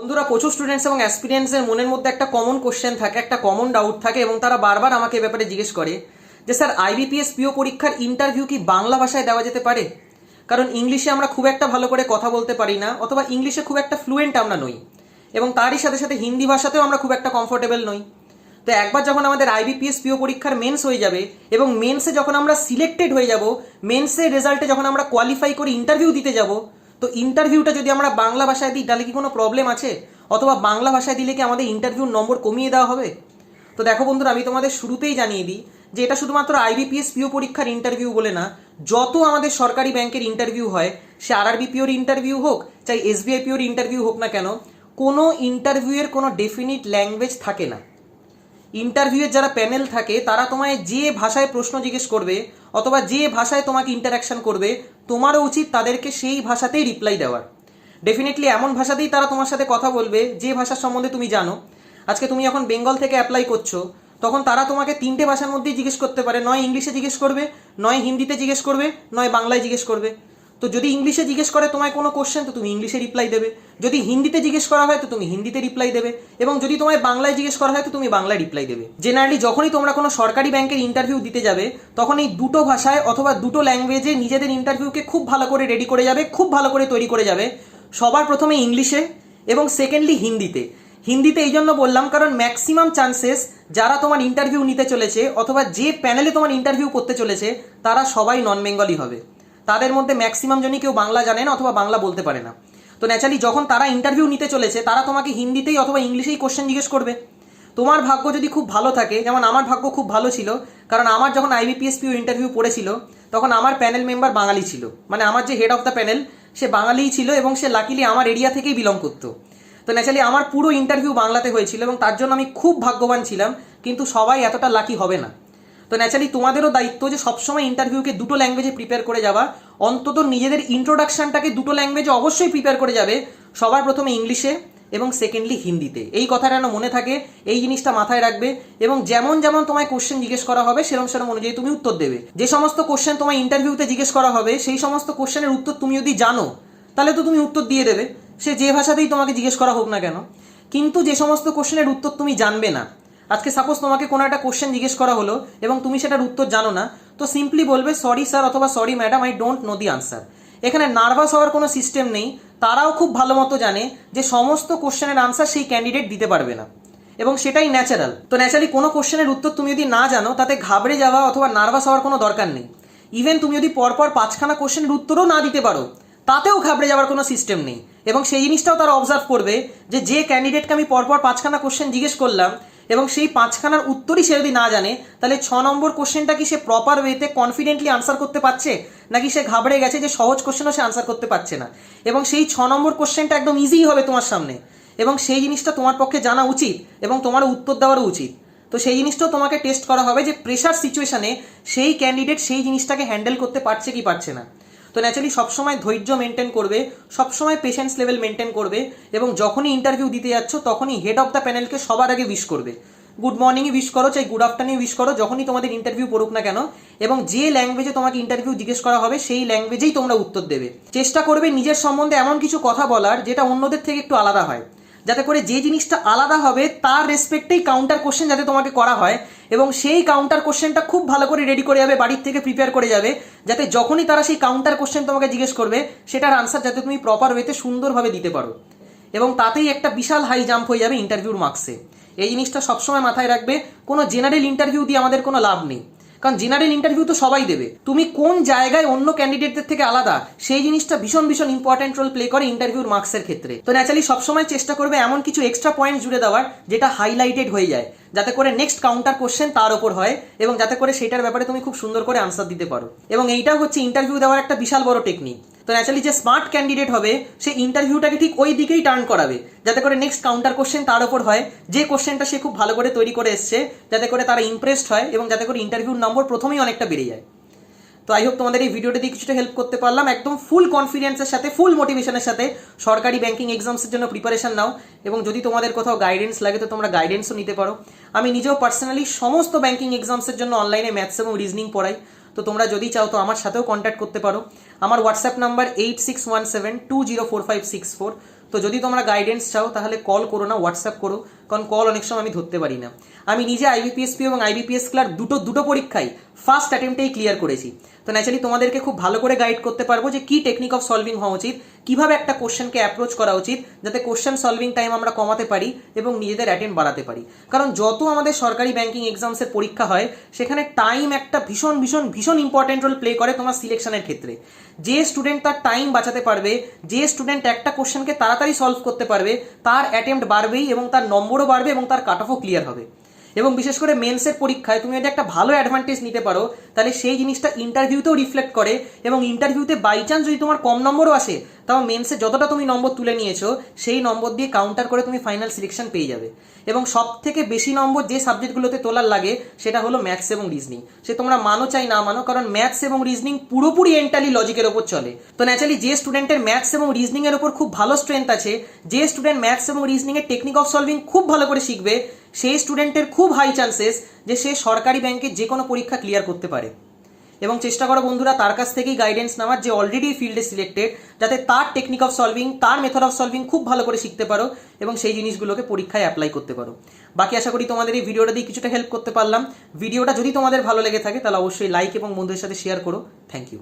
বন্ধুরা, প্রচুর স্টুডেন্টস এবং অ্যাসপিরিয়েন্টসের মনের মধ্যে একটা কমন কোশ্চেন থাকে, একটা কমন ডাউট থাকে এবং তারা বারবার আমাকে এ ব্যাপারে জিজ্ঞেস করে যে, স্যার আইবিপিএস পিও পরীক্ষার ইন্টারভিউ কি বাংলা ভাষায় দেওয়া যেতে পারে? কারণ ইংলিশে আমরা খুব একটা ভালো করে কথা বলতে পারি না, অথবা ইংলিশে খুব একটা ফ্লুয়েন্ট আমরা নই এবং তারই সাথে সাথে হিন্দি ভাষাতেও আমরা খুব একটা কমফোর্টেবল নই। তো একবার যখন আমাদের আইবিপিএস পিও পরীক্ষার মেন্স হয়ে যাবে এবং মেন্সে যখন আমরা সিলেক্টেড হয়ে যাব মেন্সের রেজাল্টে যখন আমরা কোয়ালিফাই করে ইন্টারভিউ দিতে যাব তো ইন্টারভিউটা যদি আমরা বাংলা ভাষায় দিই, তাহলে কি কোনো প্রবলেম আছে? অথবা বাংলা ভাষায় দিলে কি আমাদের ইন্টারভিউর নম্বর কমিয়ে দেওয়া হবে? তো দেখো বন্ধুরা, আমি তোমাদের শুরুতেই জানিয়ে দিই যে এটা শুধুমাত্র আইবিপিএস পিও পরীক্ষার ইন্টারভিউ বলে না, যত আমাদের সরকারি ব্যাংকের ইন্টারভিউ হয়, সে আরআরবি পিওর ইন্টারভিউ হোক, চাই এসবিআই পিওর ইন্টারভিউ হোক না কেন, কোনো ইন্টারভিউয়ের কোনো ডেফিনিট ল্যাঙ্গুয়েজ থাকে না। ইন্টারভিউয়ের যারা প্যানেল থাকে, তারা তোমায় যে ভাষায় প্রশ্ন জিজ্ঞেস করবে অথবা যে ভাষায় তোমাকে ইন্টারাকশন করবে, তোমারও উচিত তাদেরকে সেই ভাষাতেই রিপ্লাই দেওয়ার। ডেফিনেটলি এমন ভাষাতেই তারা তোমার সাথে কথা বলবে, যে ভাষার সম্বন্ধে তুমি জানো। আজকে তুমি যখন বেঙ্গল থেকে অ্যাপ্লাই করছ, তখন তারা তোমাকে তিনটে ভাষার মধ্যেই জিজ্ঞেস করতে পারে, নয় ইংলিশে জিজ্ঞেস করবে, নয় হিন্দিতে জিজ্ঞেস করবে, নয় বাংলায় জিজ্ঞেস করবে। তো যদি ইংলিশে জিজ্ঞেস করে তোমায় কোনো কোশ্চেন তো তুমি ইংলিশে রিপ্লাই দেবে। যদি হিন্দিতে জিজ্ঞেস করা হয়, তো তুমি হিন্দিতে রিপ্লাই দেবে। এবং যদি তোমায় বাংলায় জিজ্ঞেস করা হয়, তো তুমি বাংলায় রিপ্লাই দেবে। জেনারেলি যখনই তোমরা কোনো সরকারি ব্যাংকের ইন্টারভিউ দিতে যাবে, তখন এই দুটো ভাষায় অথবা দুটো ল্যাঙ্গুয়েজে নিজেদের ইন্টারভিউকে খুব ভালো করে রেডি করে যাবে, খুব ভালো করে তৈরি করে যাবে। সবার প্রথমে ইংলিশে এবং সেকেন্ডলি হিন্দিতে। হিন্দিতে এই জন্য বললাম, কারণ ম্যাক্সিমাম চান্সেস যারা তোমার ইন্টারভিউ নিতে চলেছে, অথবা যে প্যানেলে তোমার ইন্টারভিউ করতে চলেছে, তারা সবাই নন বেঙ্গলি হবে। তাদের মধ্যে ম্যাক্সিমাম জনই কেউ বাংলা জানে না অথবা বাংলা বলতে পারে না। তো ন্যাচারালি যখন তারা ইন্টারভিউ নিতে চলেছে, তারা তোমাকে হিন্দিতেই অথবা ইংলিশেই কোশ্চেন জিজ্ঞেস করবে। তোমার ভাগ্য যদি খুব ভালো থাকে, যেমন আমার ভাগ্য খুব ভালো ছিল, কারণ আমার যখন আইবিপিএস পিও ইন্টারভিউ পড়েছিল, তখন আমার প্যানেল মেম্বার বাঙালি ছিল। মানে আমার যে হেড অফ দ্য প্যানেল সে বাঙালিই ছিল এবং সে লাকিলি আমার এরিয়া থেকেই বিলং করতো। তো ন্যাচারালি আমার পুরো ইন্টারভিউ বাংলাতে হয়েছিল এবং তার জন্য আমি খুব ভাগ্যবান ছিলাম, কিন্তু সবাই এতটা লাকি হবে না। তো ন্যাচারালি তোমাদেরও দায়িত্ব যে সবসময় ইন্টারভিউকে দুটো ল্যাঙ্গুয়েজে প্রিপেয়ার করে যাওয়া। অন্তত নিজেদের ইন্ট্রোডাকশনটাকে দুটো ল্যাঙ্গুয়েজে অবশ্যই প্রিপেয়ার করে যাবে, সবার প্রথমে ইংলিশে এবং সেকেন্ডলি হিন্দিতে এই কথাটা যেন মনে থাকে, এই জিনিসটা মাথায় রাখবে এবং যেমন যেমন তোমায় কোশ্চেন জিজ্ঞেস করা হবে সেরকম সেরকম অনুযায়ী তুমি উত্তর দেবে। যে সমস্ত কোশ্চেন তোমায় ইন্টারভিউতে জিজ্ঞেস করা হবে, সেই সমস্ত কোশ্চেনের উত্তর তুমি যদি জানো, তাহলে তো তুমি উত্তর দিয়ে দেবে। সে যে ভাষাতেই তোমাকে জিজ্ঞেস করা হোক না কেন। কিন্তু যে সমস্ত কোশ্চেনের উত্তর তুমি জানবে না আজকে সাপোজ তোমাকে কোনো একটা কোশ্চেন জিজ্ঞেস করা হলো এবং তুমি সেটার উত্তর জানো না, তো সিম্পলি বলবে সরি স্যার অথবা sorry madam I don't know the answer এখানে নার্ভাস হওয়ার কোনো সিস্টেম নেই, তারাও খুব ভালো মতো জানে যে সমস্ত কোশ্চেনের আনসার সেই ক্যান্ডিডেট দিতে পারবে না। এবং সেটাই ন্যাচারাল তো ন্যাচারালি কোনো কোশ্চেনের উত্তর তুমি যদি না জানো, তাতে ঘাবড়ে যাওয়া অথবা নার্ভাস হওয়ার কোনো দরকার নেই। ইভেন তুমি যদি পরপর পাঁচখানা কোশ্চেনের উত্তরও না দিতে পারো, তাতেও ঘাবড়ে যাওয়ার কোনো সিস্টেম নেই। এবং সেই জিনিসটাও তারা অবজার্ভ করবে যে যে ক্যান্ডিডেটকে আমি পরপর পাঁচখানা কোশ্চেন জিজ্ঞেস করলাম এবং সেই পাঁচখানার উত্তরই সে যদি না জানে, তাহলে ছ নম্বর কোশ্চেনটা কি সে প্রপার ওয়েতে কনফিডেন্টলি আনসার করতে পারছে? নাকি সে ঘাবড়ে গেছে যে সহজ কোশ্চেনও সে আনসার করতে পারছে না? এবং সেই ছ নম্বর কোশ্চেনটা একদম ইজিই হবে তোমার সামনে। এবং সেই জিনিসটা তোমার পক্ষে জানা উচিত এবং তোমার উত্তর দেওয়ারও উচিত। তো সেই জিনিসটাও তোমাকে টেস্ট করা হবে যে প্রেশার সিচুয়েশনে সেই ক্যান্ডিডেট সেই জিনিসটাকে হ্যান্ডেল করতে পারছে কি পারছে না। তো ন্যাচারালি সবসময় ধৈর্য মেনটেন করবে, সবসময় পেশেন্স লেভেল মেনটেন করবে এবং যখনই ইন্টারভিউ দিতে যাচ্ছ তখনই হেড অফ দ্য প্যানেলকে সবার আগে উইশ করবে। গুড মর্নিংই উইশ করো, চাই গুড আফটারনুন উইশ করো, যখনই তোমাদের ইন্টারভিউ পড়ুক না কেন এবং যে ল্যাঙ্গুয়েজে তোমাকে ইন্টারভিউ জিজ্ঞেস করা হবে সেই ল্যাঙ্গুয়েজেই তোমরা উত্তর দেবে। চেষ্টা করবে নিজের সম্বন্ধে এমন কিছু কথা বলার যেটা অন্যদের থেকে একটু আলাদা হয়। যাতে করে যে জিনিসটা আলাদা হবে, তার রেসপেক্টেই কাউন্টার কোশ্চেন যাতে তোমাকে করা হয় এবং সেই কাউন্টার কোশ্চেনটা খুব ভালো করে রেডি করে যাবে, বাড়ির থেকে প্রিপেয়ার করে যাবে, যাতে যখনই তারা সেই কাউন্টার কোশ্চেন তোমাকে জিজ্ঞেস করবে, সেটার আনসার যাতে তুমি প্রপার ওয়েতে সুন্দরভাবে দিতে পারো। এবং তাতেই একটা বিশাল হাই জাম্প হয়ে যাবে ইন্টারভিউর মার্কসে এই জিনিসটা সবসময় মাথায় রাখবে, কোনো জেনারেল ইন্টারভিউ দিয়ে আমাদের কোনো লাভ নেই। কারণ জেনারেল ইন্টারভিউ তো সবাই দেবে। তুমি কোন জায়গায় অন্য ক্যান্ডিডেটদের থেকে আলাদা, সেই জিনিসটা ভীষণ ভীষণ ইম্পর্টেন্ট রোল প্লে করে ইন্টারভিউর মার্কসের ক্ষেত্রে। তো ন্যাচারালি সবসময় চেষ্টা করবে এমন কিছু এক্সট্রা পয়েন্ট জুড়ে দেওয়ার, যেটা হাইলাইটেড হয়ে যায়। যাতে করে নেক্সট কাউন্টার কোশ্চেন তার ওপর হয় এবং যাতে করে সেটার ব্যাপারে তুমি খুব সুন্দর করে আনসার দিতে পারো। এবং এইটা হচ্ছে ইন্টারভিউ দেওয়ার একটা বিশাল বড় টেকনিক তো ন্যাচারালি যে স্মার্ট ক্যান্ডিডেট হবে, সে ইন্টারভিউটাকে ঠিক ওই দিকেই টার্ন করাবে। যাতে করে নেক্সট কাউন্টার কোশ্চেন তার ওপর হয়। যে কোশ্চেনটা সে খুব ভালো করে তৈরি করে এসছে, যাতে করে তারা ইমপ্রেসড হয় এবং যাতে করে ইন্টারভিউর নম্বর প্রথমেই অনেকটা বেড়ে যায়। তো আই হোপ তোমাদের এই ভিডিওটা দিয়ে কিছুটা হেল্প করতে পারলাম। একদম ফুল কনফিডেন্সের সাথে ফুল মোটিভেশনের সাথে সরকারি ব্যাংকিং এক্সামসের জন্য প্রিপারেশন নাও। এবং যদি তোমাদের কোথাও গাইডেন্স লাগে, তো তোমরা গাইডেন্সও নিতে পারো। আমি নিজেও পার্সোনালি সমস্ত ব্যাংকিং এক্সামসের জন্য অনলাইনে ম্যাথস এবং রিজনিং পড়াই। তো তোমরা যদি চাও তো আমার সাথেও কন্ট্যাক্ট করতে পারো। আমার WhatsApp number eight six one seven two zero four five six four তো যদি তোমরা গাইডেন্স চাও, তাহলে কল করো না হোয়াটসঅ্যাপ করো। কারণ কল অনেক সময় আমি ধরতে পারি না। আমি নিজে আইবিপিএসপি এবং আইবিপিএস ক্লার দুটো দুটো পরীক্ষায় ফার্স্ট অ্যাটেম্পটেই ক্লিয়ার করেছি। তো ন্যাচারালি তোমাদেরকে খুব ভালো করে গাইড করতে পারব যে কি টেকনিক অফ সলভিং হওয়া উচিত কীভাবে একটা কোশ্চেনকে অ্যাপ্রোচ করা উচিত যাতে কোশ্চেন সলভিং টাইম আমরা কমাতে পারি এবং নিজেদের অ্যাটেন্ড বাড়াতে পারি। কারণ যত আমাদের সরকারি ব্যাংকিং এক্সামসের পরীক্ষা হয়, সেখানে টাইম একটা ভীষণ ভীষণ ভীষণ ইম্পর্টেন্ট রোল প্লে করে তোমার সিলেকশনের ক্ষেত্রে। যে স্টুডেন্ট তার টাইম বাঁচাতে পারবে, যে স্টুডেন্ট একটা কোশ্চেনকে তাড়াতাড়ি সলভ করতে পারবে, তার অ্যাটেম্প্ট বাড়বেই এবং তার নম্বরও বাড়বে এবং তার কাট অফও ক্লিয়ার হবে। এবং বিশেষ করে মেন্সের পরীক্ষায় তুমি যদি একটা ভালো অ্যাডভান্টেজ নিতে পারো, তাহলে সেই জিনিসটা ইন্টারভিউতেও রিফ্লেক্ট করে এবং ইন্টারভিউতে বাই চান্স যদি তোমার কম নম্বরও আসে, তাও মেন্সে যতটা তুমি নম্বর তুলে নিয়েছো, সেই নম্বর দিয়ে কাউন্টার করে তুমি ফাইনাল সিলেকশন পেয়ে যাবে। এবং সব থেকে বেশি নম্বর যে সাবজেক্টগুলোতে তোলার লাগে, সেটা হলো ম্যাথস এবং রিজনিং সে তোমরা মানো চাই না মানো, কারণ ম্যাথস এবং রিজনিং পুরোপুরি এন্টালি লজিকের ওপর চলে। তো ন্যাচারালি যে স্টুডেন্টের ম্যাথস এবং রিজনিং এর ওপর খুব ভালো স্ট্রেংথ আছে, যে স্টুডেন্ট ম্যাথস এবং রিজনিং এর টেকনিক অফ সলভিং খুব ভালো করে শিখবে সেই স্টুডেন্টের খুব হাই চান্সেস যে সে সরকারি ব্যাংকে যে কোনো পরীক্ষা ক্লিয়ার করতে পারে। এবং চেষ্টা করো বন্ধুরা, তার কাছ থেকেই গাইডেন্স নেওয়ার যে অলরেডি ফিল্ডে সিলেক্টেড যাতে তার টেকনিক অফ সলভিং তার মেথড অফ সলভিং খুব ভালো করে শিখতে পারো এবং সেই জিনিসগুলোকে পরীক্ষায় অ্যাপ্লাই করতে পারো। বাকি আশা করি তোমাদের এই ভিডিওটা দিয়ে কিছুটা হেল্প করতে পারলাম। ভিডিওটা যদি তোমাদের ভালো লেগে থাকে, তাহলে অবশ্যই লাইক এবং বন্ধুদের সাথে শেয়ার করো। Thank you